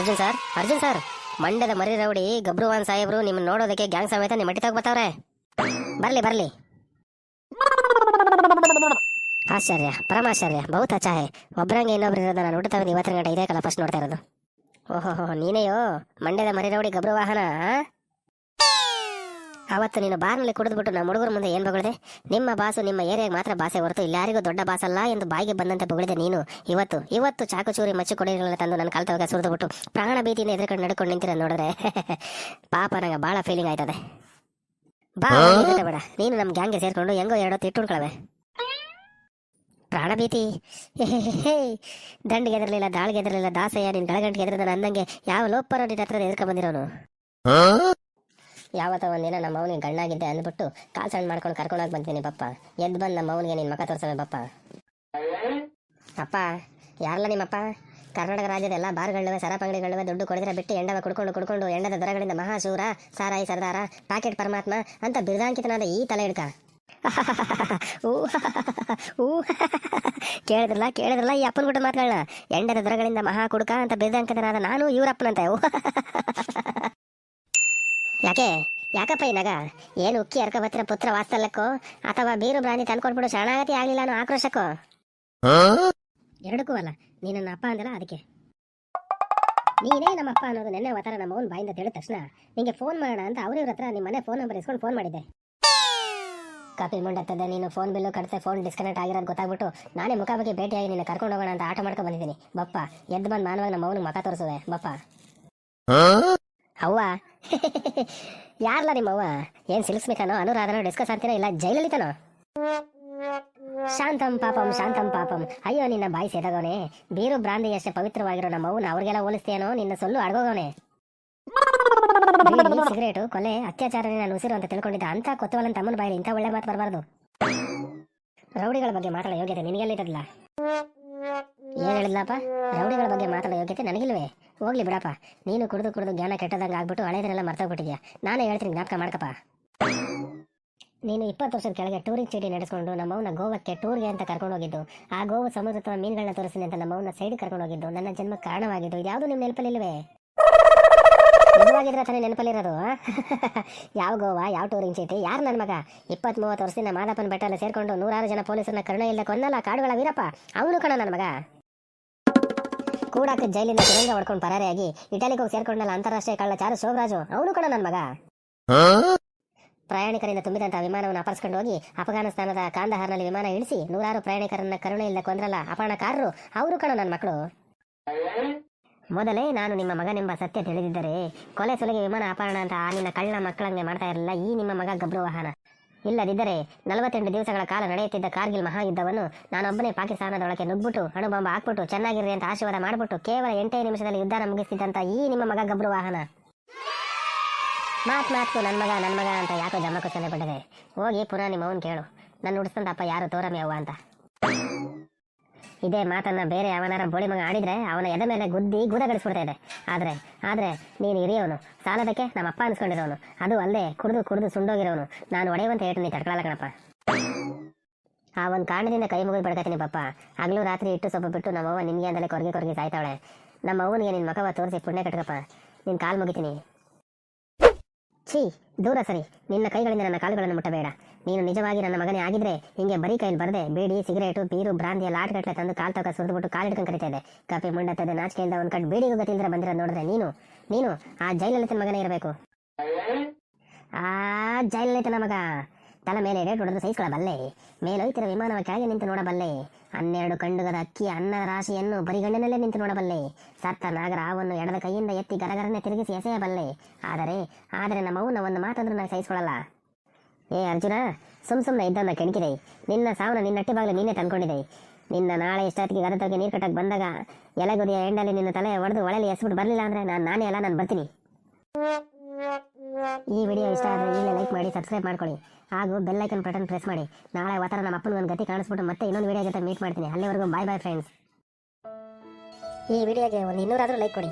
Arjun sir Arjun sir, ಮಂಡ್ಯದ ಮರಿ rowdy ಗಬ್ರುವಾನ್ ಸಾಹೇಬ್ರು ನಿಮ್ಮನ್ನ ನೋಡೋದಕ್ಕೆ ಗ್ಯಾಂಗ್ ಸಮೇತ ನಿಮ್ಮ ಮಟ್ಟಿ ಬರ್ತಾವ್ರೆ ಬರ್ಲಿ ಬರ್ಲಿ. ಆಶ್ಚರ್ಯ, ಪರಮಾಶ್ಚರ್ಯ, ಬಹುತ ಚಾಹೆ. ಒಬ್ಬರಂಗೆ ಒಬ್ರಂಗೆ ಇನ್ನೊಬ್ರು ಇರೋದು ನೋಡ್ತಾವೆ ಇವತ್ತಿನ ಗಂಟೆ ಇದೇ ಕಲ ಫಸ್ಟ್ ನೋಡ್ತಾ ಇರೋದು. ಓಹೋ ನೀನೆಯೋ, ಮಂಡ್ಯದ ಮರಿ ರೌಡಿ ಗಬ್ರು ವಾಹನ? ಅವತ್ತು ನೀನು ಬಾರ್ನಲ್ಲಿ ಕುಡಿದ್ಬಿಟ್ಟು ನಮ್ಮ ಹುಡುಗರ ಮುಂದೆ ಏನು ಬಗಳಿದೆ? ನಿಮ್ಮ ಬಾಸು ನಿಮ್ಮ ಏರಿಯಾಗೆ ಮಾತ್ರ ಬಾಸೆ ಹೊರತು ಇಲ್ಲಾರಿಗೂ ದೊಡ್ಡ ಬಾಸ್ ಅಲ್ಲ ಎಂದು ಬಾಯಿಗೆ ಬಂದಂತೆ ಬೊಗಳಿದೆ ನೀನು. ಇವತ್ತು ಇವತ್ತು ಚಾಕು ಚೂರಿ ಮಚ್ಚು ಕೊಡಿಗಳನ್ನ ತಂದು ನನ್ನ ಕಾಲ್ತವಾಗ ಸುರಿದ್ಬಿಟ್ಟು ಪ್ರಾಣ ಭೀತಿಯಿಂದ ಎದುರುಕೊಂಡು ನಡ್ಕೊಂಡು ನಿಂತಿರ ನೋಡಿದ್ರೆ ಪಾಪ ನಂಗೆ ಭಾಳ ಫೀಲಿಂಗ್ ಆಯ್ತದೆ. ಬಾ ಬೇಡ. ನೀನು ನಮ್ಮ ಗ್ಯಾಂಗ್ಗೆ ಸೇರ್ಕೊಂಡು ಹೆಂಗೋ ಎರಡೋ ತಿಟ್ಟುಣ್ಕೊಳವೆ. ಪ್ರಾಣ ಭೀತಿ. ದಂಡಿಗೆ ಎದರಲಿಲ್ಲ ದಾಳಿಗೆ ಎದರಲಿಲ್ಲ ದಾಸಯ್ಯ ನಿನ್ನ ಗಳಗಂಟಿಗೆ ಎದ್ರದ ಅಂದಂಗೆ ಯಾವ ಲೋಪರ ನಿನ್ನ ಹತ್ರ ಎದ್ಕೊಂಡ್ ಬಂದಿರೋನು ಯಾವತ್ತ ಒಂದಿನ ನಮ್ಮ ಅವನಿಗೆ ಗಣ್ಣಾಗಿದ್ದೆ ಅಂದ್ಬಿಟ್ಟು ಕಾಲ್ ಸಣ್ಣ ಮಾಡ್ಕೊಂಡು ಕರ್ಕೊಂಡೋಗಿ ಬಂತೀನಿ ಪಪ್ಪ ಎದ್ದು ಬಂದು ನಮ್ಮ ಅವನಿಗೆ ನಿನ್ನ ಮಕ ತೋರ್ಸವೆ ಪಪ್ಪ ಅಪ್ಪ, ಯಾರಲ್ಲ ನಿಮ್ಮಪ್ಪ? ಕರ್ನಾಟಕ ರಾಜ್ಯದ ಎಲ್ಲ ಬಾರ್ಗಳಿವೆ ಸರಪಂಗಡಿಗಳಿವೆ ದುಡ್ಡು ಕೊಡಿದ್ರೆ ಬಿಟ್ಟು ಎಂಡವ ಕುಡ್ಕೊಂಡು ಕುಡ್ಕೊಂಡು ಎಂಡದ ದರಗಳಿಂದ ಮಹಾಶೂರ, ಸಾರಾಯಿ ಸರ್ದಾರ ಪ್ಯಾಕೆಟ್ ಪರಮಾತ್ಮ ಅಂತ ಬಿರುದಾಂಕಿತನಾದ ಈ ತಲೆ ಹಿಡ್ಕ ಕೇಳಿದ್ರಲ್ಲ ಕೇಳಿದ್ರಲ್ಲ ಈ ಅಪ್ಪನ ಕೂಡ ಮಾತುಗಳನ್ನ ಎಂಡದ ದರಗಳಿಂದ ಮಹಾ ಕುಡ್ಕ ಅಂತ ಬಿರುದಾಂಕಿತನಾದ ನಾನು ಇವರಪ್ಪನಂತೆ. ಯಾಕೆ ಯಾಕಪ್ಪ ಈ ನಗ? ಏನು ಉಕ್ಕಿ ಅರ್ಕ ಬತ್ತಿರ ಪುತ್ರ ವಾಸ್ತಲ್ಲಕ್ಕೋ ಅಥವಾ ಬೀರು ಬ್ರಾಂದಿ ತಂದ್ಕೊಂಡ್ಬಿಡು ಶರಣಾಗತಿ ಆಗ್ಲಿಲ್ಲ ಅನ್ನೋ ಆಕ್ರೋಶಕ್ಕೋ? ಎರಡಕ್ಕೂ ಅಲ್ಲ ನೀ ನನ್ನ ಅಪ್ಪ ಅಂದಲ್ಲ ಅದಕ್ಕೆ. ನೀನೇ ನಮ್ಮ ಅಪ್ಪ ಅನ್ನೋದು ನೆನ್ನೆ ಅವತಾರ ನಮ್ಮ ಅವ್ನ ಬಾಯಿಂದ ತಿಳಿದ ತಕ್ಷಣ ನಿಂಗೆ ಫೋನ್ ಮಾಡೋಣ ಅಂತ ಅವ್ರಿವ್ರ ಹತ್ರ ನಿಮ್ಮ ಮನೆ ಫೋನ್ ನಂಬರ್ ಇಸ್ಕೊಂಡು ಫೋನ್ ಮಾಡಿದ್ದೆ. ಕಾಪಿ ಮುಂಡತ್ತದೆ ನೀನು ಫೋನ್ ಬಿಲ್ಲು ಕಟ್ತೆ ಫೋನ್ ಡಿಸ್ಕನೆಕ್ಟ್ ಆಗಿರೋದು ಗೊತ್ತಾಗ್ಬಿಟ್ಟು ನಾನೇ ಮುಖಾಮುಖಿ ಭೇಟಿಯಾಗಿ ನಿನ್ನ ಕರ್ಕೊಂಡು ಹೋಗೋಣ ಅಂತ ಆಟ ಮಾಡ್ಕೊಂಡು ಬಂದಿದ್ದೀನಿ. ಬಪ್ಪ ಎದ್ದು ಬಂದು ಮಾನವಾಗ ನಮ್ಮ ಅವನು ಮುಖ ತೋರಿಸುವೆ ಬಪ್ಪ. ಅವ್ವ ಯಾರ್ಲ ನಿಮ್ಮವ್ವ? ಏನ್ ಸಿಲ್ಸ್ಮಿಕನೋ ಅನುರಾಧನೋ, ಡಿಸ್ಕಸ್ ಅಂತೀರಾ ಇಲ್ಲ ಜೈಲಲ್ಲಿ ತನೋ ಶಾಂತಂ ಪಾಪಂ ಶಾಂತಂ ಪಾಪಂ. ಅಯ್ಯೋ, ನಿನ್ನ ಬಾಯಿ ಸೇದಗವನೆ. ಬೀರು ಬ್ರಾಂದಿ ಅಷ್ಟೇ ಪವಿತ್ರವಾಗಿರೋ ನಮ್ಮ ಅವ್ನ ಅವ್ರಿಗೆಲ್ಲ ಹೋಲಿಸ್ತೇನೋ ನಿನ್ನ ಸೊಲ್ಲು ಅಡ್ಗೋಗವನೆ. ಸಿಗರೇಟು, ಕೊಲೆ ಅತ್ಯಾಚಾರ ನಾನು ಉಸಿರು ಅಂತ ತಿಳ್ಕೊಂಡಿದ್ದ ಅಂತ ಕೊತ್ತವಲನ್ ತಮ್ಮನ ಬಾಯಲ್ಲಿ ಇಂಥ ಒಳ್ಳೆ ಮಾತು ಬರಬಾರ್ದು. ರೌಡಿಗಳ ಬಗ್ಗೆ ಮಾತಾಡೋ ಯೋಗ್ಯತೆ ನಿನಗೆಲ್ಲಿದ್ದಲ್ಲ ಏನ್ ಹೇಳಿದ್ಲಪ್ಪ? ರೌಡಿಗಳ ಬಗ್ಗೆ ಮಾತಾಡೋ ಯೋಗ್ಯತೆ ನನಗಿಲ್ವೇ? ಹೋಗ್ಲಿ ಬಿಡಪ್ಪ. ನೀನು ಕುಡಿದು ಕುಡಿದು ಜ್ಞಾನ ಕೆಟ್ಟದಂಗೆ ಆಗ್ಬಿಟ್ಟು ಹಳೆದನ್ನೆಲ್ಲ ಮರ್ತೋಗ್ಬಿಟ್ಟಿದ್ಯಾ? ನಾನೇ ಹೇಳ್ತೀನಿ ಜ್ಞಾಪಕ ಮಾಡ್ಕಪ್ಪ. ನೀನು ಇಪ್ಪತ್ತು ವರ್ಷದ ಕೆಳಗೆ ಟೂರಿಂಗ್ ಚೀಟಿ ನಡೆಸ್ಕೊಂಡು ನಮ್ಮವನ ಗೋವಕ್ಕೆ ಟೂರ್ಗೆ ಅಂತ ಕರ್ಕೊಂಡು ಹೋಗಿದ್ದು, ಆ ಗೋವು ಸಮುದ್ರ ಅಥವಾ ಮೀನುಗಳನ್ನ ತೋರಿಸಿದೆ ಅಂತ ನಮ್ಮವನ ಸೈಡ್ ಕರ್ಕೊಂಡು ಹೋಗಿದ್ದು, ನನ್ನ ಜನ್ಮ ಕಾರಣವಾಗಿದ್ದು ಇದ್ಯಾವುದು ನಿಮ್ಮ ನೆನಪಲ್ಲಿಲ್ವೇ? ನಿಜವಾಗಿದ್ರೆ ತಾನೇ ನೆನಪಲ್ಲಿರೋದು? ಯಾವ ಗೋವಾ, ಯಾವ ಟೂರಿಂಗ್ ಚೀಟಿ, ಯಾರು ನನ್ನ ಮಗ? ಇಪ್ಪತ್ತ್ ಮೂವತ್ತು ವರ್ಷದಿಂದ ಮಾದಪ್ಪನ ಬೆಟ್ಟಲ್ಲಿ ಸೇರ್ಕೊಂಡು ನೂರಾರು ಜನ ಪೊಲೀಸರನ್ನ ಕರುಣೆ ಇಲ್ಲ ಕೊನ್ನಲ್ಲ ಕಾಡುಗಳ ವೀರಪ್ಪ. ಅವನು ಕಣ ನನ್ನ ಮಗ. ಕೂಡಾಕ ಜೈಲಿನ ಸುರಂಗ ಹೊಡ್ಕೊಂಡು ಪರಾರಿಯಾಗಿ ಇಟಲಿಗೆ ಹೋಗಿ ಸೇರ್ಕೊಂಡಲ್ಲ ಅಂತಾರಾಷ್ಟ್ರೀಯ ಕಳ್ಳ ಚಾರು ಶೋಭರಾಜು ಅವನು ಕೂಡ ನನ್ನ ಮಗ. ಪ್ರಯಾಣಿಕರಿಂದ ತುಂಬಿದಂತಹ ವಿಮಾನವನ್ನು ಅಪರಿಸಿಕೊಂಡು ಹೋಗಿ ಅಫ್ಘಾನಿಸ್ತಾನದ ಕಾಂದಹಾರ್ನಲ್ಲಿ ವಿಮಾನ ಇಳಿಸಿ ನೂರಾರು ಪ್ರಯಾಣಿಕರನ್ನ ಕರುಣೆ ಇಲ್ಲ ಕೊಂದ್ರಲ್ಲ ಅಪಹರಣಕಾರರು ಅವರು ಕಣ ನನ್ನ ಮಕ್ಕಳು ಮೊದಲೇ ನಾನು ನಿಮ್ಮ ಮಗನೆಂಬ ಸತ್ಯ ತಿಳಿದಿದ್ದರೆ ಕೊಲೆ ಸುಲಿಗೆ ವಿಮಾನ ಅಪಹರಣ ಅಂತ ಆ ನಿನ್ನ ಕಳ್ಳ ಮಕ್ಕಳಂಗೆ ಮಾಡ್ತಾ ಇರಲಿಲ್ಲ ಈ ನಿಮ್ಮ ಮಗ ಗಬ್ರು ವಾಹನ. ಇಲ್ಲದಿದ್ದರೆ ನಲವತ್ತೆಂಟು ದಿವಸಗಳ ಕಾಲ ನಡೆಯುತ್ತಿದ್ದ ಕಾರ್ಗಿಲ್ ಮಹಾಯುದ್ಧವನ್ನು ನಾನೊಬ್ಬನೇ ಪಾಕಿಸ್ತಾನದೊಳಗೆ ನುಗ್ಬಿಟ್ಟು ಅಣುಬಾಂಬ ಹಾಕ್ಬಿಟ್ಟು, ಚೆನ್ನಾಗಿರ್ರಿ ಅಂತ ಆಶೀರ್ವಾದ ಮಾಡಿಬಿಟ್ಟು, ಕೇವಲ ಎಂಟೇ ನಿಮಿಷದಲ್ಲಿ ಯುದ್ಧ ಮುಗಿಸ್ತಿದ್ದಂತ ಈ ನಿಮ್ಮ ಮಗ ಗಬ್ರು ವಾಹನ. ಮಾತ್ ಮಾತು ನನ್ನ ಮಗ ನನ್ನ ಮಗ ಅಂತ ಯಾಕೋ ಜಮಕುತ್ತನೆ ಬಿಟ್ಟಿದೆ ಹೋಗಿ ಪುನಃ ನಿಮ್ಮ ಅವನ್ ಕೇಳು. ನನ್ನ ಹುಡ್ಸ್ತಂತಪ್ಪ ಯಾರು ತೋರಮಿ ಅವ್ವ ಅಂತ. ಇದೇ ಮಾತನ್ನ ಬೇರೆ ಯಾವನಾರ ಬೋಳಿ ಮಗ ಆಡಿದ್ರೆ ಅವನ ಎದೆ ಮೇಲೆ ಗುದ್ದಿ ಗೂದಗಡಿಸ್ಬಿಡ್ತಾ ಇದೆ. ಆದ್ರೆ ಆದ್ರೆ ನೀನು ಹಿರಿಯವನು. ಸಾಲದಕ್ಕೆ ನಮ್ಮ ಅಪ್ಪ ಅನ್ಸ್ಕೊಂಡಿರೋನು. ಅದು ಅಲ್ಲದೆ ಕುಡಿದು ಕುಡಿದು ಸುಂಡೋಗಿರೋನು. ನಾನು ಒಡೆಯುವಂತ ಹೇಳ್ತೀನಿ ನೀ ಕಣಪ್ಪ. ಆ ಒಂದು ಕಾರಣದಿಂದ ಕೈ ಮುಗಿದು ಬಿಡ್ಕತೀನಿ ಪಪ್ಪ. ಹಗಲು ರಾತ್ರಿ ಇಟ್ಟು ಸ್ವಲ್ಪ ಬಿಟ್ಟು ನಮ್ಮವ್ವ ನಿನ್ಗೆ ಅಂದಲೇ ಕೊರಗೆ ಕೊರಗೆ ಸಾಯ್ತಾವಳೆ. ನಮ್ಮ ಅವ್ವನಿಗೆ ನಿನ್ನ ಮಕವ ತೋರಿಸಿ ಪುಣ್ಯ ಕಟ್ಕಪ್ಪ. ನಿನ್ನ ಕಾಲು ಮುಗಿತೀನಿ. ಛೀ, ದೂರ ಸರಿ. ನಿನ್ನ ಕೈಗಳಿಂದ ನನ್ನ ಕಾಲುಗಳನ್ನು ಮುಟ್ಟಬೇಡ. ನೀನು ನಿಜವಾಗಿ ನನ್ನ ಮಗನೇ ಆಗಿದ್ರೆ ಹಿಂಗೆ ಬರೀ ಕೈಲಿ ಬರದೆ ಬೀಡಿ, ಸಿಗರೇಟು ಬೀರು ಬ್ರಾಂದಿ ಎಲ್ಲ ಆಟಗಟ್ಲೆ ತಂದು ಕಾಲ್ ತಗ ಸುರಿದ್ಬಿಟ್ಟು ಕಾಲಿಡ್ಕೊಂಡು ಕರಿತಾ ಇದೆ ಕಾಪಿ ಮುಂಡತ್ತದೆ ನಾಚಿಕೆಯಿಂದ ಒಂದು ಕಟ್ ಹೋಗ ತಿಂದ್ರೆ ಬಂದಿರೋದು ನೋಡಿದ್ರೆ ನೀನು ನೀನು ಆ ಜೈಲಲ್ಲಿ ಮಗನೇ ಇರಬೇಕು. ಆ ಜೈಲಲ್ಲಿ ಮಗ. ತಲೆ ಮೇಲೆ ರೇಟ್ ಹೊಡೆದು ಸಹಿಸ್ಕೊಳ್ಳಬಲ್ಲೆ ಮೇಲೋಯ್ತಿರ ವಿಮಾನವ ಕೆಳಗೆ ನಿಂತು ನೋಡಬಲ್ಲೆ ಹನ್ನೆರಡು ಕಂಡುಗದ ಅಕ್ಕಿ ಅನ್ನ ರಾಶಿಯನ್ನು ಬರಿಗಣ್ಣಿನಲ್ಲೇ ನಿಂತು ನೋಡಬಲ್ಲೆ ಸತ್ತ ನಾಗರ ಹಾವನ್ನು ಎಡದ ಕೈಯಿಂದ ಎತ್ತಿ ಗರಗರನೆ ತಿರುಗಿಸಿ ಎಸೆಯಬಲ್ಲೆ ಆದರೆ ಆದರೆ ನಮ್ಮವನ್ನ ಒಂದು ಮಾತಂದ್ರೂ ನಾನು ಸಹಿಸ್ಕೊಳ್ಳಲ್ಲ ಏ ಅರ್ಜುನ ಸುಮ್ ಸುಮ್ಮನೆ ಇದ್ದನ್ನ ಕೆಣಕಿದೆ. ನಿನ್ನ ಸಾವನ್ನ ನಿನ್ನ ಅಟ್ಟಿ ಬಾಗಿಲು ನೀನೇ ತಂದ್ಕೊಂಡಿದೆ. ನಿನ್ನ ನಾಳೆ ಇಷ್ಟೊತ್ತಿಗೆ ಗದ ತಗ್ಗೆ ನೀರು ಕಟ್ಟಕ್ಕೆ ಬಂದಾಗ ಎಲೆಗುದಿಯ ಎಂಡಲ್ಲಿ ನಿನ್ನ ತಲೆ ಹೊಡೆದು ಒಳಲಿ ಎಸ್ಬಿಟ್ಟು ಬರಲಿಲ್ಲ ಅಂದ್ರೆ ನಾನು ನಾನೇ ಅಲ್ಲ, ನಾನು ಬರ್ತೀನಿ. ಈ ವಿಡಿಯೋ ಇಷ್ಟ ಆದರೆ ಈಗಲೇ ಲೈಕ್ ಮಾಡಿ, ಸಬ್ಸ್ಕ್ರೈಬ್ ಮಾಡ್ಕೊಳ್ಳಿ. ಹಾಗೂ ಬೆಲ್ ಐಕನ್ ಬಟನ್ ಪ್ರೆಸ್ ಮಾಡಿ. ನಾಳೆ ಒತ್ತರ ನಮ್ಮ ಅಪ್ಪನಿಗೆ ಒಂದು ಗತಿ ಕಾಣಿಸ್ಬಿಟ್ಟು ಮತ್ತೆ ಇನ್ನೊಂದು ವಿಡಿಯೋ ಜೊತೆ ಮೀಟ್ ಮಾಡ್ತೀನಿ. ಅಲ್ಲಿವರೆಗೂ ಬಾಯ್ ಬಾಯ್ ಫ್ರೆಂಡ್ಸ್ ಈ ವಿಡಿಯೋಗೆ ಒಂದು ಇನ್ನೂರಾದರೂ ಲೈಕ್ ಕೊಡಿ.